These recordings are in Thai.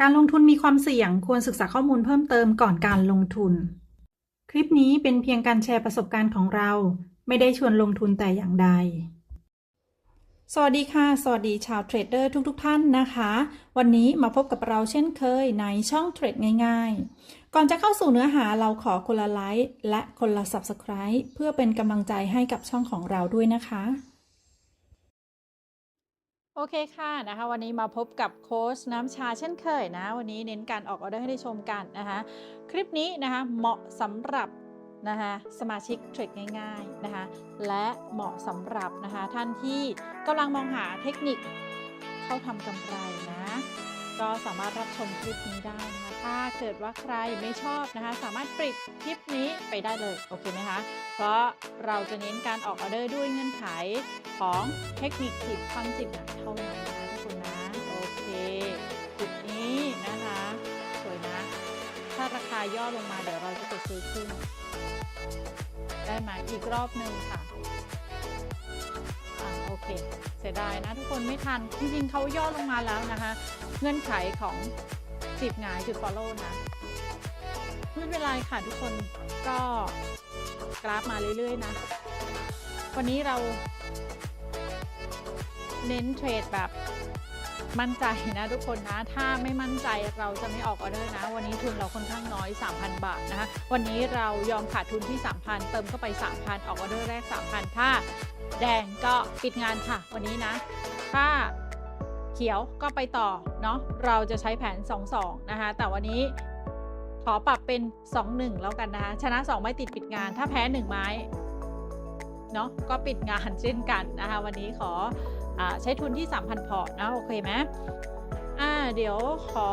การลงทุนมีความเสี่ยงควรศึกษาข้อมูลเพิ่มเติมก่อนการลงทุน คลิปนี้เป็นเพียงการแชร์ประสบการณ์ของเรา ไม่ได้ชวนลงทุนแต่อย่างใด สวัสดีค่ะ สวัสดีชาวเทรดเดอร์ทุก ๆทท่านนะคะ วันนี้มาพบกับเราเช่นเคยในช่องเทรดง่าย ๆ ก่อนจะเข้าสู่เนื้อหาเราขอคนละไลค์และคนละ Subscribe เพื่อเป็นกำลังใจให้กับช่องของเราด้วยนะคะ โอเคค่ะนะคะวันนี้มาพบกับโค้ชน้ำชาเช่นเคยนะ วันนี้เน้นการออกออเดอร์ให้ได้ชมกันนะคะ คลิปนี้นะคะเหมาะสำหรับนะคะสมาชิกเทรดง่ายๆนะคะและเหมาะสำหรับนะคะท่านที่กำลังมองหาเทคนิคเข้าทำกำไรนะ ก็สามารถรับชมคลิปนี้ได้นะคะ ถ้าเกิดว่าใครไม่ชอบนะคะ สามารถปิดคลิปนี้ไปได้เลยโอเคไหมคะ เพราะเราจะเน้นการออกออเดอร์ด้วยเงื่อนไขของเทคนิคจิบความจิบหนักเท่านั้นนะทุกคนนะโอเคจุดนี้นะคะสวยนะ ถ้าราคาย่อลงมาเดี๋ยวเราจะกดซื้อขึ้น ได้ไหมอีกรอบหนึ่งค่ะโอเค เสียดายนะทุกคนไม่ทัน จริงๆเขาย่อลงมาแล้วนะคะ เงื่อนไขของจีบงายจุด follow นะไม่เป็นไรค่ะทุกคนก็กราฟมาเรื่อยๆนะ วันนี้เรา เน้นเทรดแบบมั่นใจนะทุกคนนะ ถ้าไม่มั่นใจเราจะไม่ออกออเดอร์นะ วันนี้ทุนเราค่อนข้างน้อย 3,000 บาทนะคะ วันนี้เรายอมขาดทุนที่ 3,000 เติมเข้าไป 3,000 ออกออเดอร์แรก 3,000 ถ้าแดงก็ปิดงานค่ะ วันนี้นะ ถ้า ขียวก็ไปต่อเนาะเราจะใช้แผน 2-2 นะคะ แต่วันนี้ขอปรับเป็น 2-1 แล้วกันนะคะชนะ 2 ไม่ติดปิดงาน ถ้าแพ้ 1 ไม้เนาะก็ปิดงานเช่นกันนะคะ วันนี้ขออใช้ทุนที่ 3,000 พอนะโอเคไหมอ่าเดี๋ยวขอ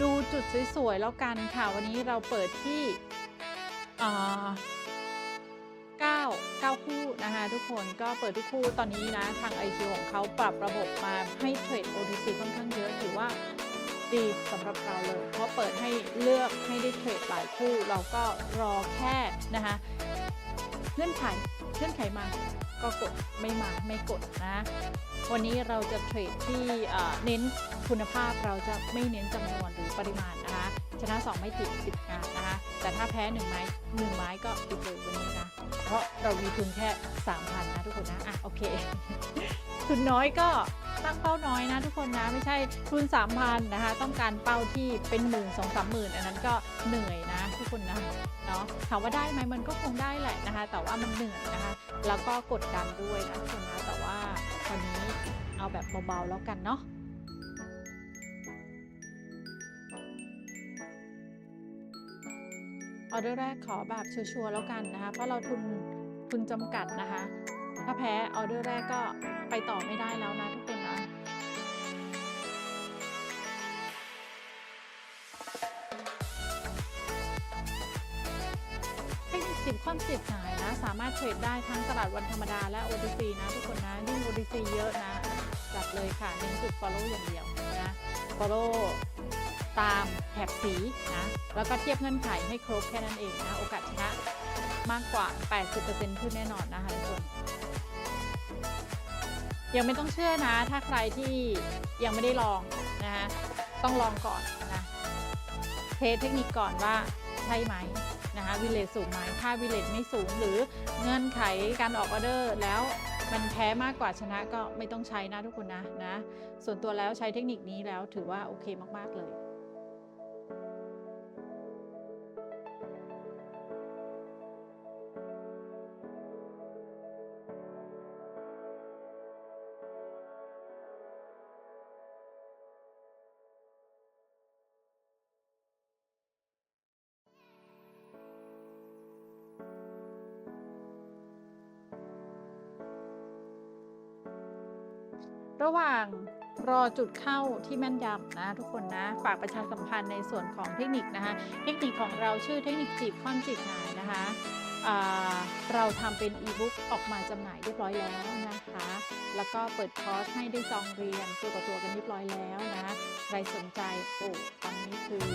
ดูจุดสวยๆแล้วกันค่ะ วันนี้เราเปิดที่อ่า 9 9 คู่นะคะทุกคนก็เปิดทุกคู่ตอนนี้นะ ทาง IQ ของเขาปรับระบบมาให้เทรด OTC ค่อนข้างเยอะถือว่าดีสำหรับเราเลย เพราะเปิดให้เลือกให้ได้เทรดหลายคู่ เราก็รอแค่นะคะเงื่อนไขเงื่อนไขมาก็กดไม่มาไม่กดนะ วันนี้เราจะเทรดที่เน้นคุณภาพเราจะไม่เน้นจำนวนหรือปริมาณนะคะ ชนะ 2 ไม่ติดปิดงานนะคะ แต่ถ้าแพ้1ไม้1ไม้ก็ปิดเลยวันนี้นะ เพราะเรามีทุนแค่ 3,000 นะทุกคนนะ อะ โอเค ทุนน้อยก็ตั้งเป้าน้อยนะทุกคนนะไม่ใช่ทุน3,000นะคะ ต้องการเป้าที่เป็นหมื่นสองสามหมื่นอันนั้นก็เหนื่อยนะทุกคนนะเนาะถามว่าได้ไหมมันก็คงได้แหละนะคะ แต่ว่ามันเหนื่อยนะคะ แล้วก็กดดันด้วยนะทุกคนนะแต่ว่าวันนี้เอาแบบเบาๆแล้วกันเนาะ ออเดอร์แรกขอแบบชัวร์ๆแล้วกันนะคะ เพราะเราทุนทุนจำกัดนะคะ ถ้าแพ้ออเดอร์แรกก็ไปต่อไม่ได้แล้วนะทุกคนนะเทคนิคสิบความสิบหายนะ สามารถเทรดได้ทั้งตลาดวันธรรมดาและ OTC นะทุกคนนะยิ่ง OTC เยอะนะจัดเลยค่ะเน้นจุด follow อย่างเดียวนะ follow ตามแถบสีนะ แล้วก็เทียบเงื่อนไขให้ครบแค่นั้นเองนะ โอกาสชนะมากกว่า 80%ขึ้นแน่นอนนะคะทุกคนยังไม่ต้องเชื่อนะ ถ้าใครที่ยังไม่ได้ลองนะคะต้องลองก่อนนะเทสเทคนิคก่อนว่าใช่ไหมนะคะวิเลตสูงไหมถ้าวิเลตไม่สูงหรือเงื่อนไขการออกออเดอร์แล้วมันแพ้มากกว่าชนะก็ไม่ต้องใช้นะทุกคนนะนะ ส่วนตัวแล้วใช้เทคนิคนี้แล้วถือว่าโอเคมาก ๆ เลย ระหว่างรอจุดเข้าที่แม่นยำนะทุกคนนะฝากประชาสัมพันธ์ในส่วนของเทคนิคนะคะ เทคนิคของเราชื่อเทคนิคจีบคว่ำจีบหายนะคะเราทำเป็นอีบุ๊กออกมาจำหน่ายเรียบร้อยแล้วนะคะ แล้วก็เปิดคอร์สให้ได้จองเรียนตัวต่อตัวกันเรียบร้อยแล้วนะ ใครสนใจโอ้ตอนนี้คือ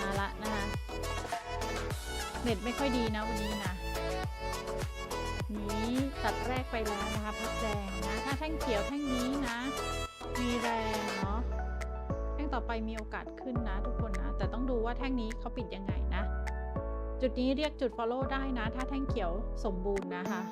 มาละนะคะ เน็ตไม่ค่อยดีนะวันนี้นะนี้ตัดแรกไปแล้วนะคะพักแดงนะ ถ้าแท่งเขียวแท่งนี้นะ มีแรงเนาะแท่งต่อไปมีโอกาสขึ้นนะ ทุกคนนะ แต่ต้องดูว่าแท่งนี้เขาปิดยังไงนะ จุดนี้เรียกจุด follow ได้นะ ถ้าแท่งเขียวสมบูรณ์นะคะ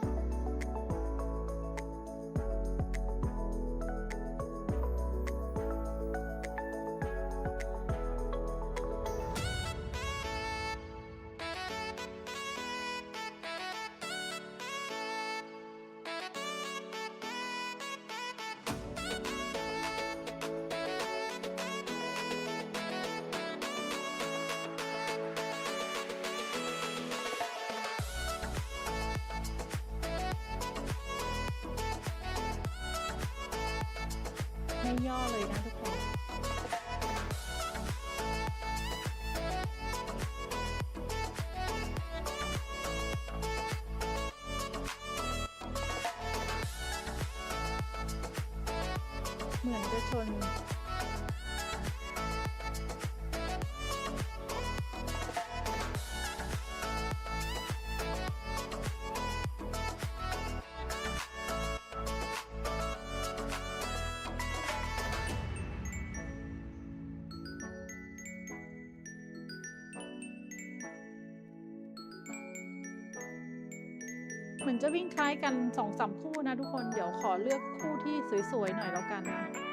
ย่อเลยนะทุกคนเหมือนจะชน เหมือนจะวิ่งคล้ายกันสองสามคู่นะทุกคน เดี๋ยวขอเลือกคู่ที่สวยๆหน่อยแล้วกันนะ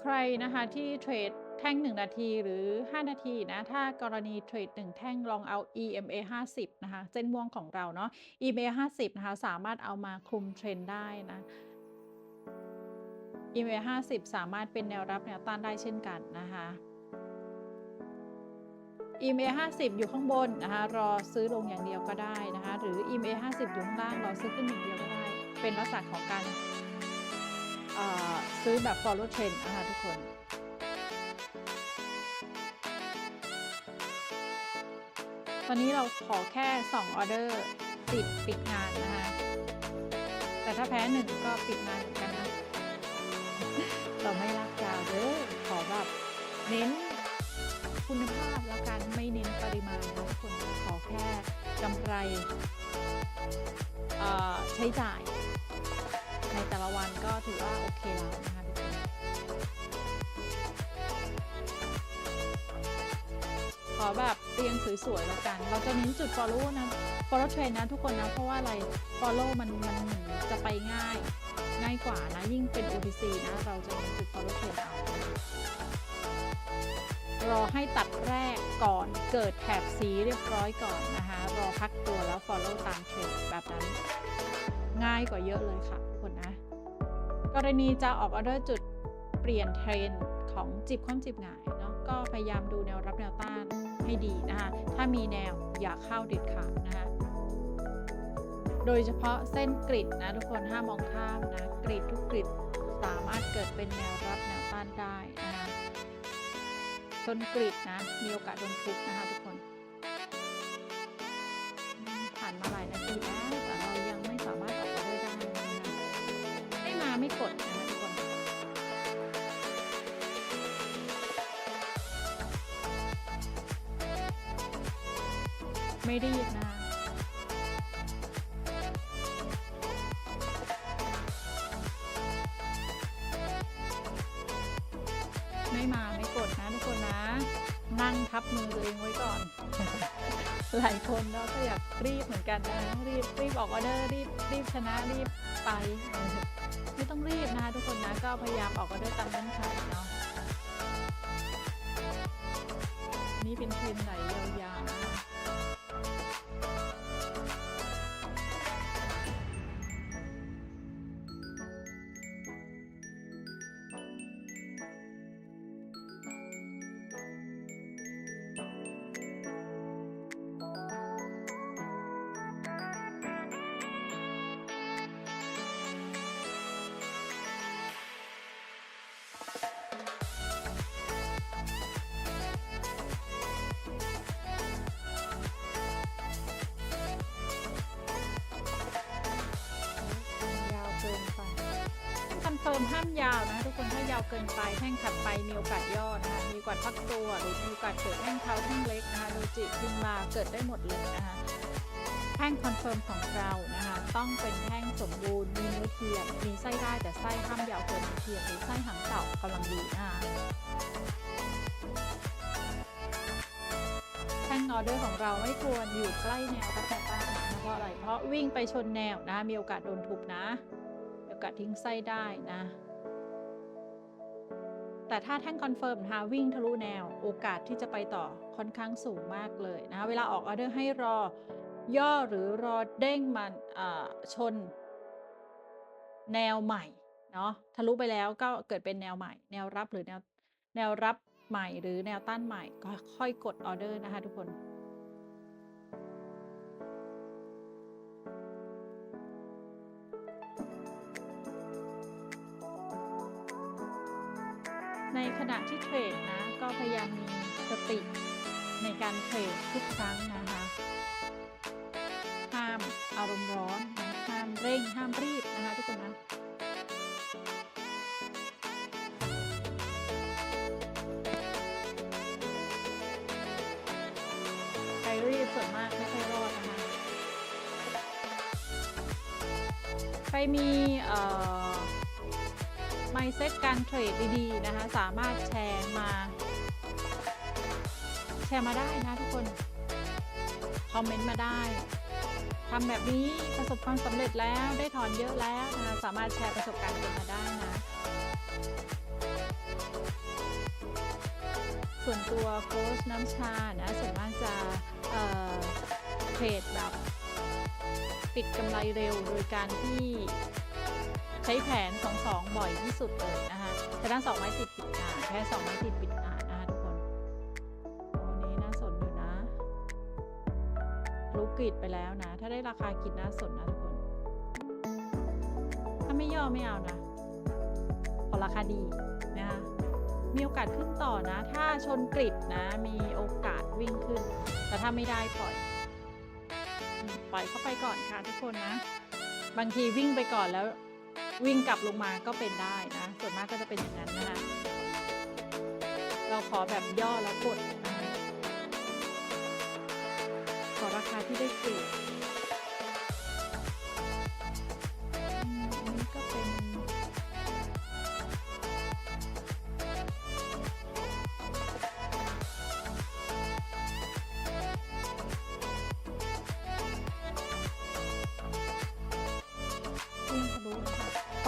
ใครนะคะที่เทรดแท่ง 1 นาทีหรือ 5 นาทีนะถ้ากรณีเทรด 1 แท่งลองเอา EMA 50 นะคะเส้นม่วงของเราเนาะ EMA 50 นะคะสามารถเอามาคลุมเทรนได้นะ EMA 50 สามารถเป็นแนวรับแนวต้านได้เช่นกันนะคะ EMA 50 อยู่ข้างบนนะคะรอซื้อลงอย่างเดียวก็ได้นะคะหรือ EMA 50 อยู่ข้างล่างรอซื้อขึ้นอย่างเดียวก็ได้ เป็นลักษณะของการ ซื้อแบบ follow trend นะคะทุกคนตอนนี้เราขอแค่ 2 ออเดอร์ติดปิดงานนะคะแต่ถ้าแพ้หนึ่งก็ปิดงานเหมือนกันนะเราไม่ลากยาวเลยขอแบบเน้นคุณภาพแล้วกันไม่เน้นปริมาณนะทุกคนขอแค่กำไรใช้จ่าย ในแต่ละวันก็ถือว่าโอเคแล้วนะคะทุกคนขอแบบเรียงสวยๆแล้วกัน เราจะเน้นจุด follow นะ follow trend นะทุกคนนะ เพราะว่าอะไร follow มันมันจะไปง่ายง่ายกว่านะ ยิ่งเป็น OTC นะ เราจะเน้นจุด follow trend เอารอให้ตัดแรกก่อนเกิดแถบสีเรียบร้อยก่อนนะคะ รอพักตัวแล้ว follow ตามเทรนแบบนั้น ง่ายกว่าเยอะเลยค่ะทุกคนนะ กรณีจะออกออเดอร์จุดเปลี่ยนเทรนของจิบคว่ำจิบหงายเนาะก็พยายามดูแนวรับแนวต้านให้ดีนะคะ ถ้ามีแนวอย่าเข้าเด็ดขาดนะคะ โดยเฉพาะเส้นกริดนะทุกคนห้ามมองข้ามนะกริดทุกกริดสามารถเกิดเป็นแนวรับแนวต้านได้นะคะชนกริดนะมีโอกาสโดนทุบนะคะ ไม่รีบนะคะไม่มาไม่กดนะทุกคนนะงนั่งทับมือตัวเองไว้ก่อน หลายคนเนาะก็อยากรีบเหมือนกันนะรีบรีบออกออเดอร์รีบรีบชนะรีบไปเออไม่ต้องรีบนะคะทุกคนนะก็พยายามออกออเดอร์ตามเงื่อนไขเนาะนี่เป็นเทรนด์ไหลยาวๆนะ ฟิร์มห้ามยาวนะทุกคนถ้ายาวเกินไปแท่งถัดไปมีโอกาสย่อนะคะมีโอกาสพักตัวหรือมีโอกาสเกิดแท่งเท้าแท่งเล็กนะคะโดจิขึ้นมาเกิดได้หมดเลยนะคะแท่งคอนเฟิร์มของเรานะคะต้องเป็นแท่งสมบูรณ์มีเนื้อเทียมมีไส้ได้แต่ไส้ห้ามยาวเกินมือเทียมหรือไส้หางเต่ากำลังดีนะคะแท่งออเดอร์ของเราไม่ควรอยู่ใกล้แนวกระแทกต้านนะเพราะอะไรเพราะวิ่งไปชนแนวนะมีโอกาสโดนทุบนะ กาสทิ้งไส้ได้นะ แต่ถ้าแท่งคอนเฟิร์มนะคะวิ่งทะลุแนวโอกาสที่จะไปต่อค่อนข้างสูงมากเลยนะ เวลาออกออเดอร์ให้รอย่อหรือรอเด้งมันอ่าชน แนวใหม่เนาะทะลุไปแล้วก็เกิดเป็นแนวใหม่ แนวรับหรือแนวแนวรับใหม่หรือแนวต้านใหม่ก็ค่อยกดออเดอร์นะคะทุกคน ในขณะที่เทรดนะ ก็พยายามมีสติในการเทรดทุกครั้งนะคะ ห้ามอารมณ์ร้อน ห้ามเร่ง ห้ามรีบนะคะทุกคนนะใครรีบส่วนมากไม่ค่อยรอดนะคะ ใครมีเอ่อ mindset การเทรดดีๆนะคะ สามารถแชร์มา แชร์มาได้นะทุกคน คอมเมนต์มาได้ทำแบบนี้ประสบความสำเร็จแล้วได้ถอนเยอะแล้วนะคะสามารถแชร์ประสบการณ์กันมาได้นะ ส่วนตัวโค้ชน้ำชานะส่วนมากจะเเทรดแบบปิดกำไรเร็วโดยการที่ ช้แผน 2-2 บ่อยที่สุดเลยนะคะแต่ด้าน2ไม้ติดปิดงานแพ้2ไม้ติดปิดงานนะคะทุกคนวันนี้น่าสนอยู่นะรู้กรีดไปแล้วนะ ถ้าได้ราคากรีดน่าสนนะทุกคน ถ้าไม่ย่อไม่เอานะพอราคาดีนะคะมีโอกาสขึ้นต่อนะ ถ้าชนกริดนะ มีโอกาสวิ่งขึ้น แต่ถ้าไม่ได้ปล่อย ปล่อยเข้าไปก่อนค่ะทุกคนนะ บางทีวิ่งไปก่อนแล้ว วิ่งกลับลงมาก็เป็นได้นะ ส่วนมากก็จะเป็นอย่างนั้นนะคะ เราขอแบบย่อแล้วกดนะขอราคาที่ได้ก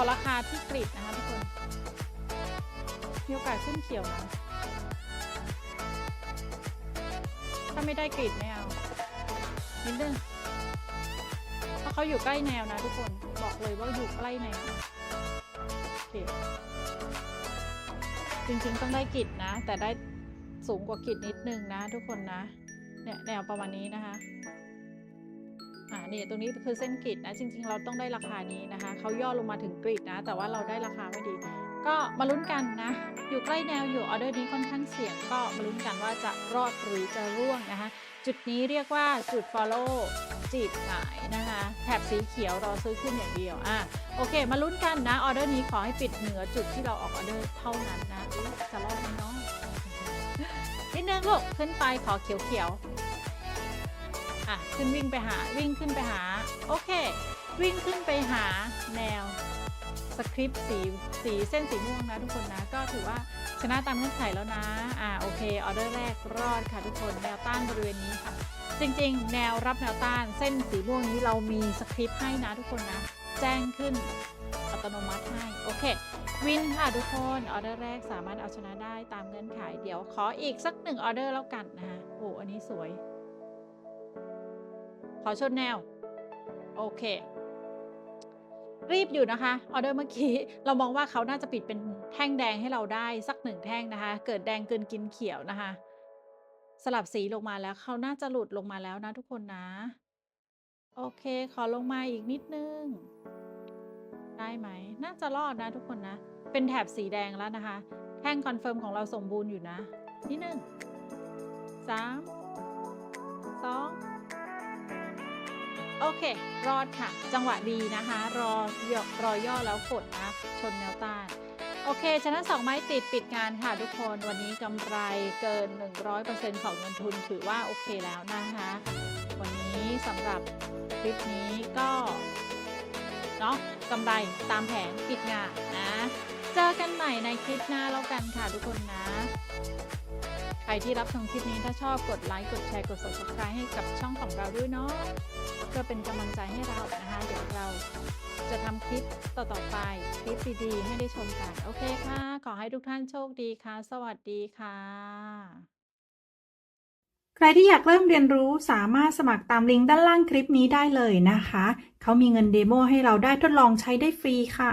อราคาที่กริดนะคะทุกคน มีโอกาสขึ้นเขียวนะ ถ้าไม่ได้กริดไม่เอานิดนึงเพราะเขาอยู่ใกล้แนวนะทุกคน บอกเลยว่าอยู่ใกล้แนวโอเคจริงๆต้องได้กริดนะ แต่ได้สูงกว่ากริดนิดนึงนะ ทุกคนนะ เนี่ยแนวประมาณนี้นะคะ อ่านี่ตรงนี้คือเส้นกริดนะ จริง ๆ เราต้องได้ราคานี้นะคะเขาย่อลงมาถึงกริดนะ แต่ว่าเราได้ราคาไม่ดี ก็มาลุ้นกันนะ อยู่ใกล้แนวอยู่ออเดอร์นี้ค่อนข้างเสี่ยง ก็มาลุ้นกันว่าจะรอดหรือจะร่วงนะคะ จุดนี้เรียกว่าจุด follow จีบหงายนะคะแถบสีเขียวรอซื้อขึ้นอย่างเดียวอะโอเค มาลุ้นกันนะออเดอร์นี้ขอให้ปิดเหนือจุดที่เราออกออเดอร์เท่านั้นนะจะรอดไหมเนาะนิดนึงลูกขึ้นไปขอเขียวๆ อะขึ้นวิ่งไปหาวิ่งขึ้นไปหา โอเค วิ่งขึ้นไปหาแนวสคริปต์สีสีเส้นสีม่วงนะทุกคนนะก็ถือว่าชนะตามเงื่อนไขแล้วนะ อ่า โอเค ออเดอร์แรกรอดค่ะทุกคน แนวต้านบริเวณนี้ค่ะ จริงๆ แนวรับแนวต้านเส้นสีม่วงนี้เรามีสคริปต์ให้นะทุกคนนะ แจ้งขึ้นอัตโนมัติให้ โอเค วินค่ะทุกคน ออเดอร์แรกสามารถเอาชนะได้ตามเงื่อนไข เดี๋ยวขออีกสักหนึ่งออเดอร์แล้วกันนะคะโอ้อันนี้สวย ขอชนแนว โอเค รีบอยู่นะคะออเดอร์เมื่อกี้เรามองว่าเขาน่าจะปิดเป็นแท่งแดงให้เราได้สักหนึ่งแท่งนะคะ เกิดแดงเกินกินเขียวนะคะ สลับสีลงมาแล้วเขาน่าจะหลุดลงมาแล้วนะทุกคนนะ โอเค ขอลงมาอีกนิดนึง ได้ไหม น่าจะรอดนะทุกคนนะ เป็นแถบสีแดงแล้วนะคะ แท่งคอนเฟิร์มของเราสมบูรณ์อยู่นะนิดนึงสามสอง โอเค รอดค่ะ จังหวะดีนะคะ รอยรอย่อแล้วกดนะ ชนแนวต้าน โอเค ชนะสองไม้ติดปิดงานค่ะทุกคน วันนี้กำไรเกิน 100%ของเงินทุนถือว่าโอเคแล้วนะคะ วันนี้สำหรับคลิปนี้ก็เนาะกำไรตามแผงปิดงานนะ เจอกันใหม่ในคลิปหน้าแล้วกันค่ะทุกคนนะ รที่รับชมคลิปนี้ถ้าชอบกดไลค์ กดแชร์ กด subscribe ให้กับช่องของเราด้วยเนาะเพื่อเป็นกำลังใจให้เรานะคะ เดี๋ยวเราจะทำคลิปต่อๆไป คลิปดีๆ ให้ได้ชมกัน โอเคค่ะ ขอให้ทุกท่านโชคดีค่ะ สวัสดีค่ะ ใครที่อยากเริ่มเรียนรู้สามารถสมัครตามลิงก์ด้านล่างคลิปนี้ได้เลยนะคะ เขามีเงินเดโมให้เราได้ทดลองใช้ได้ฟรีค่ะ